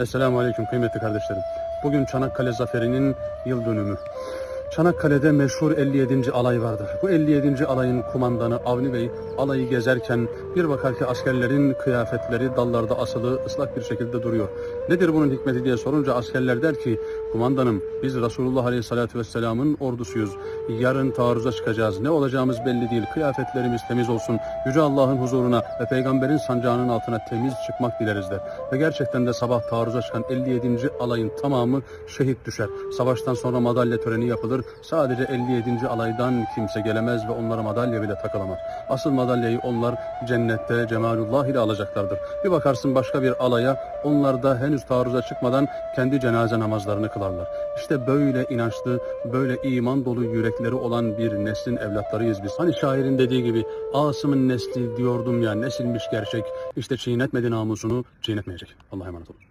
Esselamu Aleyküm kıymetli kardeşlerim. Bugün Çanakkale Zaferi'nin yıl dönümü. Çanakkale'de meşhur 57. alay vardır. Bu 57. alayın kumandanı Avni Bey alayı gezerken bir bakar ki askerlerin kıyafetleri dallarda asılı ıslak bir şekilde duruyor. Nedir bunun hikmeti diye sorunca askerler der ki kumandanım biz Resulullah Aleyhisselatü Vesselam'ın ordusuyuz. Yarın taarruza çıkacağız. Ne olacağımız belli değil. Kıyafetlerimiz temiz olsun. Yüce Allah'ın huzuruna ve peygamberin sancağının altına temiz çıkmak dileriz der. Ve gerçekten de sabah taarruza çıkan 57. alayın tamamı şehit düşer. Savaştan sonra madalya töreni yapılır. Sadece 57. alaydan kimse gelemez ve onlara madalya bile takılamaz. Asıl madalyayı onlar cennette cemalullah ile alacaklardır. Bir bakarsın başka bir alaya onlar da henüz taarruza çıkmadan kendi cenaze namazlarını kılarlar. İşte böyle inançlı, böyle iman dolu yürekleri olan bir neslin evlatlarıyız biz. Hani şairin dediği gibi Asım'ın nesli diyordum ya nesilmiş gerçek. İşte çiğnetmedi namusunu çiğnetmeyecek. Allah'a emanet olun.